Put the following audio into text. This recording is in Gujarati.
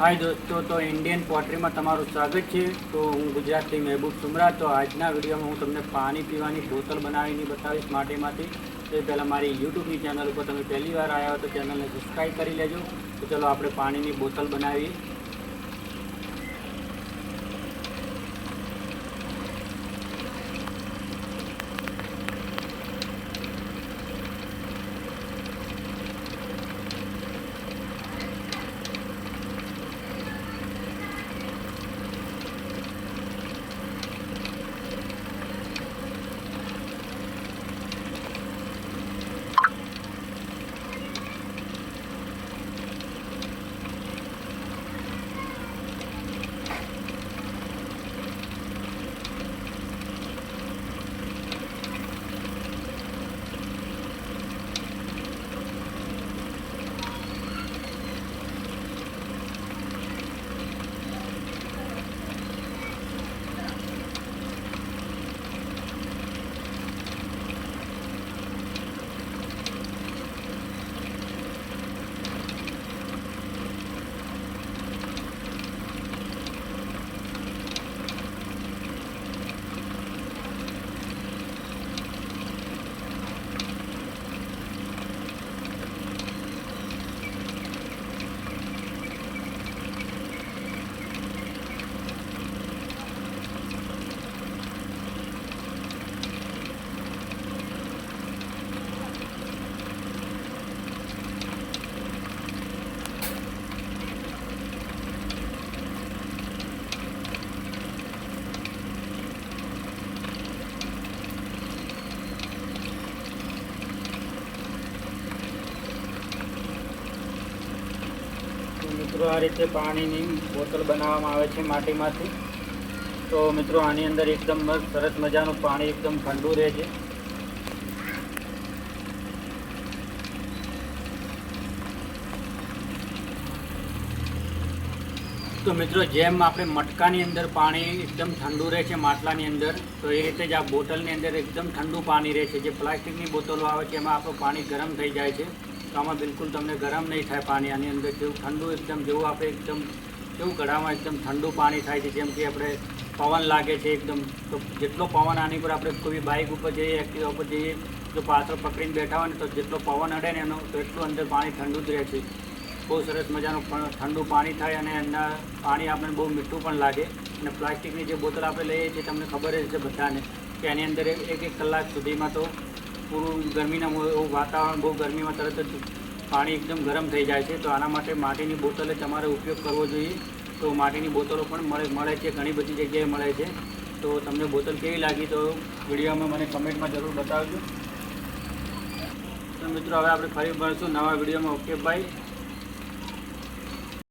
હાય દોસ્તો, તો ઇન્ડિયન પોટ્રીમાં તમારું સ્વાગત છે. તો હું ગુજરાતથી મહેબૂબ સુમરા તો આજના વિડીયોમાં હું તમને પાણી પીવાની બોટલ બનાવીને બતાવીશ માટીમાંથી. તો પહેલાં મારી યુટ્યુબની ચેનલ ઉપર તમે પહેલી વાર આવ્યા હો તો ચેનલને સબસ્ક્રાઈબ કરી લેજો. તો ચલો આપણે પાણીની બોટલ બનાવીએ તો મિત્રો, આ રીતે પાણીની બોટલ બનાવવામાં આવે છે માટીમાંથી. તો મિત્રો, આની અંદર એકદમ સરસ મજાનું પાણી એકદમ ઠંડુ રહે છે. તો મિત્રો, જેમ આપણે મટકાની અંદર પાણી એકદમ ઠંડુ રહે છે માટલાની અંદર, તો એ રીતે જ આ બોટલની અંદર એકદમ ઠંડુ પાણી રહે છે. જે પ્લાસ્ટિકની બોટલો આવે છે, એમાં આપણું પાણી ગરમ થઈ જાય છે. તો આમાં બિલકુલ તમને ગરમ નહીં થાય પાણી. આની અંદર જેવું ઠંડુ એકદમ જેવું આપણે એકદમ કેવું ગળામાં એકદમ ઠંડુ પાણી થાય છે. જેમ કે આપણે પવન લાગે છે એકદમ. તો જેટલો પવન આની પર આપણે કોઈ બાઇક ઉપર જઈએ, એક્ટિવા ઉપર જઈએ, જો પાત્ર પકડીને બેઠા હોય ને તો જેટલો પવન અડે ને એનો, તો એટલું અંદર પાણી ઠંડુ જ રહે છે. બહુ સરસ મજાનું પણ ઠંડુ પાણી થાય અને એના પાણી આપણને બહુ મીઠું પણ લાગે. અને પ્લાસ્ટિકની જે બોટલ આપણે લઈએ છીએ, તમને ખબર જ છે બધાને કે એની અંદર એક એક કલાક સુધીમાં તો પૂરું ગરમીના વાતાવરણ, બહુ ગરમીમાં તરત જ પાણી એકદમ ગરમ થઈ જાય છે. તો આના માટે માટીની બોટલે તમારે ઉપયોગ કરવો જોઈએ. તો માટીની બોટલો પણ મળે મળે છે, ઘણી બધી જગ્યાએ મળે છે. તો તમને બોટલ કેવી લાગી તો વિડીયોમાં મને કમેન્ટમાં જરૂર બતાવજો. તો મિત્રો, હવે આપણે ફરી મળશું નવા વિડીયોમાં. Okay, bye.